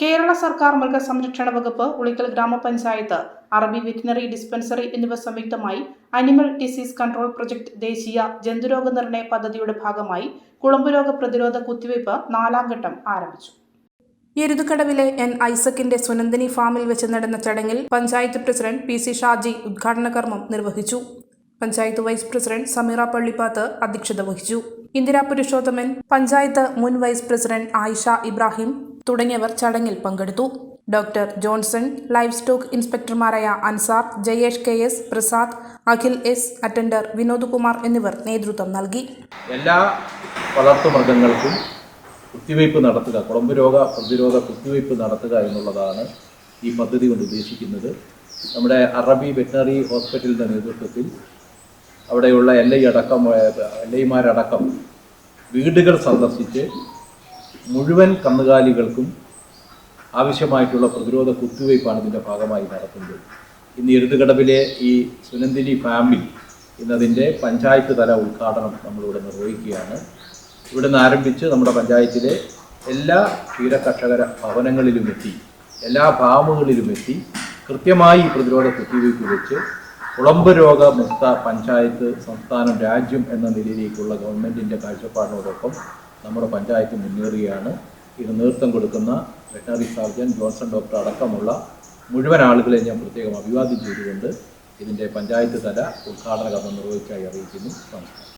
കേരള സർക്കാർ മൃഗസംരക്ഷണ വകുപ്പ് ഉളിക്കൽ ഗ്രാമപഞ്ചായത്ത് അറബി വെറ്റിനറി ഡിസ്പെൻസറി എന്നിവ സംയുക്തമായി അനിമൽ ഡിസീസ് കൺട്രോൾ പ്രൊജക്ട് ദേശീയ ജന്തുരോഗ നിർണയ പദ്ധതിയുടെ ഭാഗമായി കുളമ്പുരോഗ പ്രതിരോധ കുത്തിവയ്പ് നാലാം ഘട്ടം ആരംഭിച്ചു. എരുതുകടവിലെ എൻ ഐസക്കിന്റെ സുനന്ദിനി ഫാമിൽ വെച്ച് നടന്ന ചടങ്ങിൽ panchayat president P C Shaji ഉദ്ഘാടന കർമ്മം നിർവഹിച്ചു. പഞ്ചായത്ത് വൈസ് പ്രസിഡന്റ് സമീറ പള്ളിപ്പാത്ത് അധ്യക്ഷത വഹിച്ചു. ഇന്ദിരാ പുരുഷോത്തമൻ പഞ്ചായത്ത് മുൻ വൈസ് പ്രസിഡന്റ് ആയിഷ ഇബ്രാഹിം തുടങ്ങിയവർ ചടങ്ങിൽ പങ്കെടുത്തു. Doctor Johnson livestock ഇൻസ്പെക്ടർമാരായ Ansar Jayesh K S Prasad Akhil S attender Vinod Kumar എന്നിവർ നേതൃത്വം നൽകി. എല്ലാ വളർത്തുമൃഗങ്ങൾക്കും കുത്തിവയ്പ് നടത്തുക കുളമ്പ് രോഗ പ്രതിരോധ കുത്തിവയ്പ് നടത്തുക എന്നുള്ളതാണ് ഈ പദ്ധതി കൊണ്ട് ഉദ്ദേശിക്കുന്നത്. നമ്മുടെ അറബി വെറ്റിനറി ഹോസ്പിറ്റലിന്റെ നേതൃത്വത്തിൽ അവിടെയുള്ള എൽ ഐ അടക്കം എൽ ഐമാരടക്കം വീടുകൾ സന്ദർശിച്ച് മുഴുവൻ കന്നുകാലികൾക്കും ആവശ്യമായിട്ടുള്ള പ്രതിരോധ കുത്തിവയ്പ്പാണ് ഇതിന്റെ ഭാഗമായി നടത്തുന്നത്. ഇന്ന് എരുതുകടവിലെ ഈ സുനന്ദിനി ഫാമിലി ഇന്നതിന്റെ പഞ്ചായത്ത് തല ഉദ്ഘാടനം നമ്മളിവിടെ നിർവഹിക്കുകയാണ്. ഇവിടുന്ന് ആരംഭിച്ച് നമ്മുടെ പഞ്ചായത്തിലെ എല്ലാ ക്ഷീരകർഷകര ഭവനങ്ങളിലും എത്തി എല്ലാ ഫാമുകളിലും എത്തി കൃത്യമായി ഈ പ്രതിരോധ കുത്തിവയ്പ്പ് വെച്ച് കുളമ്പ് രോഗമുക്ത പഞ്ചായത്ത് സംസ്ഥാനം രാജ്യം എന്ന നിലയിലേക്കുള്ള ഗവൺമെന്റിന്റെ കാഴ്ചപ്പാടിനോടൊപ്പം നമ്മുടെ പഞ്ചായത്ത് മുന്നേറുകയാണ്. ഇത് നേതൃത്വം കൊടുക്കുന്ന വെറ്റനറി സർജൻ ജോൺസൺ ഡോക്ടർ അടക്കമുള്ള മുഴുവൻ ആളുകളെ ഞാൻ പ്രത്യേകം അഭിവാദ്യം ചെയ്തുകൊണ്ട് ഇതിന്റെ പഞ്ചായത്ത് തല ഉദ്ഘാടന കർമ്മം നിർവഹിച്ചായി അറിയിക്കുന്നു. നമസ്കാരം.